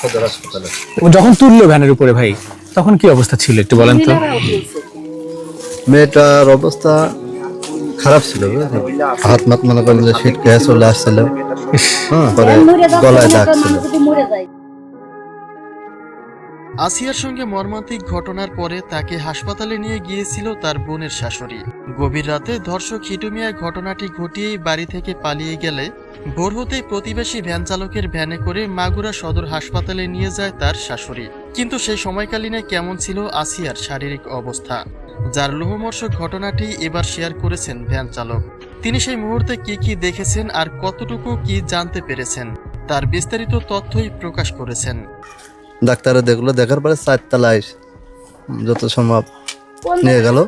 সদর হাসপাতালে। ও যখন তুললো ভ্যানের উপরে ভাই তখন কি অবস্থা ছিল একটু বলেন তো? মেয়েটার অবস্থা খারাপ ছিল হাত মাত মনে করেন যে শীত খেয়ে চলে আসছিল। ইস, হ্যাঁ পরে গলায় দাগ ছিল। আসিয়ার সঙ্গে মর্মান্তিক ঘটনার পরে তাকে হাসপাতালে নিয়ে গিয়েছিল তার বোনের শাশুড়ি। গভীর রাতে ধর্ষক হিটু মিয়া ঘটনাটি ঘটিয়েই বাড়ি থেকে পালিয়ে গেলে ভোর হতেই প্রতিবেশী ভ্যান চালকের ভ্যানে করে মাগুরা সদর হাসপাতালে নিয়ে যায় তার শাশুড়ি। কিন্তু সেই সময়কালীনে কেমন ছিল আসিয়ার শারীরিক অবস্থা? যার লোহমর্ষক ঘটনাটি এবার শেয়ার করেছেন ভ্যান চালক। তিনি সেই মুহূর্তে কি কি দেখেছেন আর কতটুকু কি জানতে পেরেছেন, তার বিস্তারিত তথ্যই প্রকাশ করেছেন। ডাক্তারে দেখল, দেখার পরে চারতলায় যত সম্ভব নিয়ে গেল।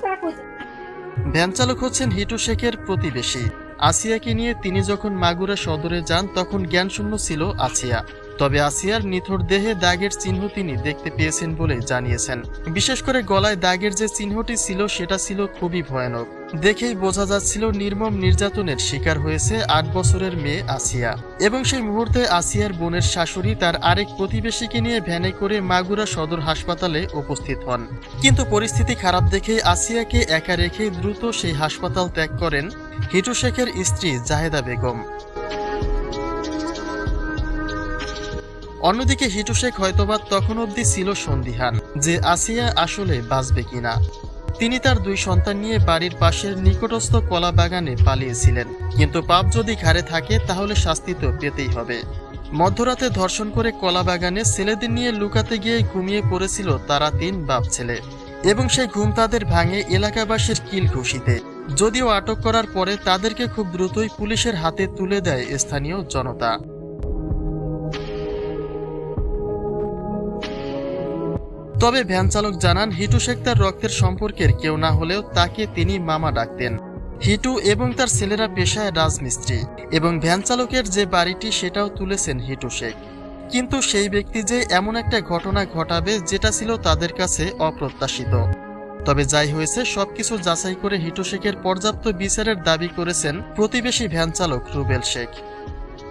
ভ্যান চালক হচ্ছেন হিটু শেখের প্রতিবেশী। আসিয়াকে নিয়ে তিনি যখন মাগুরা সদরে যান, তখন জ্ঞানশূন্য ছিল আসিয়া। তবে আসিয়ার নিথর দেহে দাগের চিহ্ন তিনি দেখতে পেয়েছেন বলে জানিয়েছেন। বিশেষ করে গলায় দাগের যে চিহ্নটি ছিল, সেটা ছিল খুবই ভয়ানক। দেখেই বোঝা যাচ্ছিল নির্মম নির্যাতনের শিকার হয়েছে আট বছরের মেয়ে আসিয়া। এবং সেই মুহূর্তে আসিয়ার বোনের শাশুড়ি তার আরেক প্রতিবেশীকে নিয়ে ভ্যানে করে মাগুরা সদর হাসপাতালে উপস্থিত হন। কিন্তু পরিস্থিতি খারাপ দেখে আসিয়াকে একা রেখে দ্রুত সেই হাসপাতাল ত্যাগ করেন হিটু শেখের স্ত্রী জাহেদা বেগম। অন্যদিকে হিটু শেখ হয়তোবা তখন অবধি ছিল সন্দিহান যে আসিয়া আসলে বাঁচবে কিনা। তিনি তার দুই সন্তান নিয়ে বাড়ির পাশের নিকটস্থ কলা বাগানে পালিয়েছিলেন। কিন্তু পাপ যদি ঘাড়ে থাকে, তাহলে শাস্তি তো পেতেই হবে। মধ্যরাতে ধর্ষণ করে কলা বাগানে ছেলেদের নিয়ে লুকাতে গিয়ে ঘুমিয়ে পড়েছিল তারা তিন বাপ ছেলে এবং সেই ঘুম তাদের ভাঙে এলাকাবাসীর কিল ঘুষিতে যদিও আটক করার পরে তাদেরকে খুব দ্রুতই পুলিশের হাতে তুলে দেয় স্থানীয় জনতা। তবে ভ্যান চালক জানান, হিটু শেখ তার রক্তের সম্পর্কের কেউ না হলেও তাকে তিনি মামা ডাকতেন। হিটু এবং তার ছেলেরা পেশায় রাজমিস্ত্রি এবং ভ্যান চালকের যে বাড়িটি সেটাও তুলেছেন হিটু শেখ। কিন্তু সেই ব্যক্তি যে এমন একটা ঘটনা ঘটাবে যেটা ছিল তাদের কাছে অপ্রত্যাশিত। তবে যাই হয়েছে, সবকিছু যাচাই করে হিটু শেখের পর্যাপ্ত বিচারের দাবি করেছেন প্রতিবেশী ভ্যান চালক রুবেল শেখ।